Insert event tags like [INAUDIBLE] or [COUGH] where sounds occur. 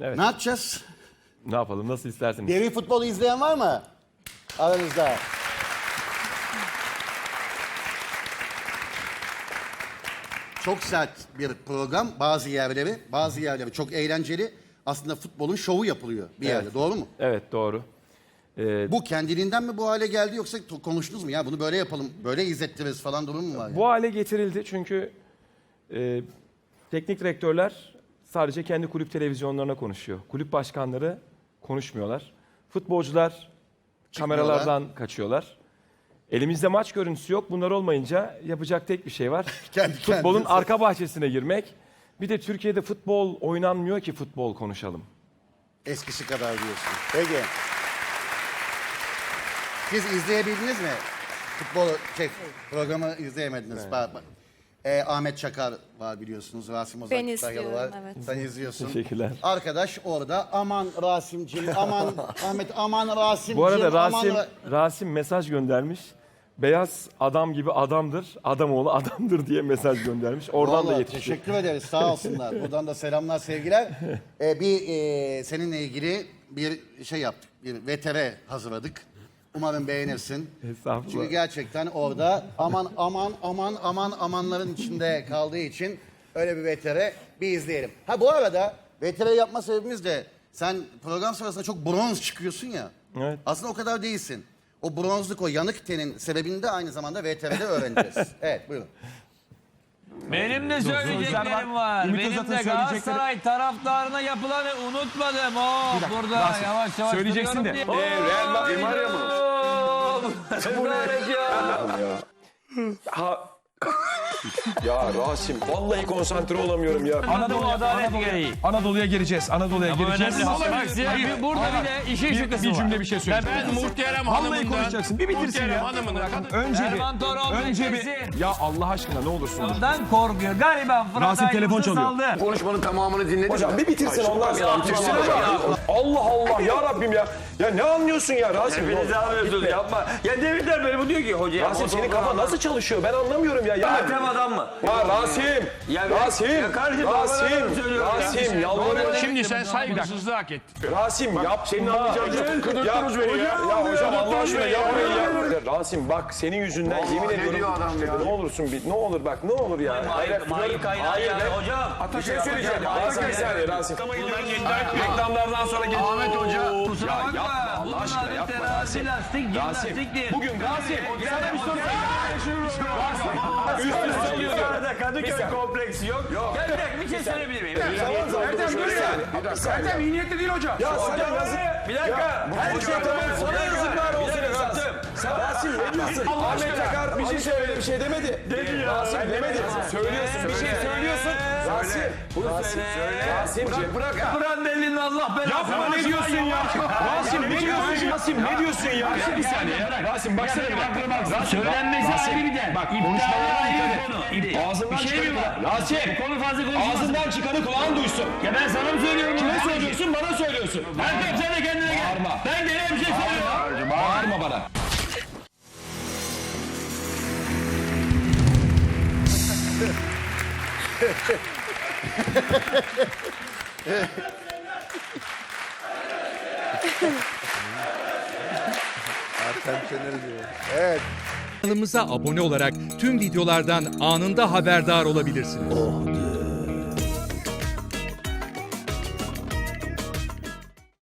Evet. Ne yapacağız? Ne yapalım nasıl isterseniz. Deri futbolu izleyen var mı? Aranızda. Çok sert bir program bazı yerleri, bazı yerleri çok eğlenceli. Aslında futbolun şovu yapılıyor bir yerde, doğru mu? Evet doğru. Ee, Bu kendiliğinden mi bu hale geldi yoksa to- konuştunuz mu? Ya bunu böyle yapalım, böyle izlettiririz falan durum mu var? ya? bu hale getirildi çünkü e, teknik direktörler sadece kendi kulüp televizyonlarına konuşuyor. Kulüp başkanları konuşmuyorlar. Futbolcular kameralardan kaçıyorlar. Elimizde maç görüntüsü yok. Bunlar olmayınca yapacak tek bir şey var. [LAUGHS] Kendi Futbolun kendinize. arka bahçesine girmek. Bir de Türkiye'de futbol oynanmıyor ki futbol konuşalım. Eskisi kadar diyorsun. Peki. Siz izleyebildiniz mi? Futbol şey, programı izleyemediniz. Pardon. Ee, Ahmet Çakar var biliyorsunuz. Rasim Ozan Ben Kütahyalı izliyorum, var. evet. Sen izliyorsun. Teşekkürler. Arkadaş orada aman Rasim'cim, aman [LAUGHS] Ahmet, aman Rasim'cim, Bu arada aman Rasim Ra- Rasim mesaj göndermiş. Beyaz adam gibi adamdır, adamoğlu adamdır diye mesaj göndermiş. Oradan da Vallahi yetişti. Teşekkür ederiz sağ olsunlar. [LAUGHS] Buradan da selamlar sevgiler. Ee, bir e, seninle ilgili bir şey yaptık. Bir VTR hazırladık. Umarım beğenirsin. Estağfurullah. Çünkü gerçekten orada aman aman aman aman amanların içinde kaldığı için öyle bir VTR bir izleyelim. Ha bu arada VTR yapma sebebimiz de sen program sırasında çok bronz çıkıyorsun ya. Evet. Aslında o kadar değilsin. O bronzluk, o yanık tenin sebebini de aynı zamanda VTR'de öğreneceğiz. [LAUGHS] evet buyurun. Benim de söyleyeceklerim var. Ümit Benim Özat'ın de Galatasaray taraftarına yapılanı unutmadım. Oh, burada yavaş yavaş Söyleyeceksin de. diye. Ee, Real Madrid mı? Bu ne? Ha. ya Rasim vallahi konsantre olamıyorum ya. Anadolu adalet gereği. Anadolu'ya gireceğiz. Anadolu'ya Bu gireceğiz. önemli. Bak size bir- burada bir de işin bir, şüphesi bir var. cümle bir şey söyleyeceğim. Ben muhterem Vallahi hanımından... konuşacaksın. Bir bitirsin muhterem ya. hanımından... Kadın... Önce Erman Toroğlu bir, önce bir. beklesin. Ya Allah aşkına ne olursun. Ondan korkuyor. Gariban Fırat Rasim telefon Aydınus'u çalıyor. saldı. Konuşmanın tamamını dinledim. Hocam bir bitirsin ondan sonra. Bitirsin hocam. Allah Allah ya Rabbim ya. Ya ne anlıyorsun ya Rasim? Hepinizi alıyorsunuz yapma. Ya deminden beri bu diyor ki hocaya. Rasim senin kafa nasıl çalışıyor ben anlamıyorum ya. Ya, Ertem adam mı? ya Rasim. Ya- Rasim. Ya kardeşim, Rasim. Rasim yalvarıyorum. Şimdi sen saygısızlığı hak ettin. Rasim yap senin anlayacağın. Kıdırttınız beni ya. Ya hocam Allah aşkına yapmayın ya. Rasim bak senin yüzünden yemin ediyorum. Ne olursun bir ne olur bak ne olur ya. Hayır, hayır, ben- hocam. Bir şey söyleyeceğim. Rasim bir saniye Rasim. Reklamlardan sonra geç. Ahmet Hoca... Kusura bakma. Allah aşkına yapma Rasim. lastik, Rasim bugün Rasim sana bir soru Rasim üst üste diyor. Kadıköy kompleksi yok. Yok. Gel bir dakika bir şey söyleyebilir miyim? Zaman dur saniye. Ertem iyi niyetli değil hocam. Ya sana yazık. Bir dakika. Her şey tamam sana yazıklar olsun Rasim. Ne diyorsun? Ahmet Çakar bir şey söyledi bir şey demedi. Dedi ya. Rasim demedi. Söylüyorsun bir şey söylüyorsun. Rasim. Rasim. Rasimciğim. Bırak. Kur'an delilini Allah belanı. Yapma ne diyorsun ya? Rasim ne diyorsun? Rasim ne diyorsun ya? Bir saniye. Rasim baksana bir dakika. Söylenmesi ayrı bir de. Bak konuşmalar konuşmalara bir konu. Ağzından şey çıkanı. Rasim. Konu fazla konuşulmaz. Ağzından çıkanı kulağın duysun. Ya ben sana mı söylüyorum? Kime bunu? söylüyorsun? Bana söylüyorsun. Ertem sen de kendine gel. Ben gene bir şey söylüyorum. Bağırma bana. Kanalımıza abone olarak tüm videolardan anında haberdar olabilirsiniz.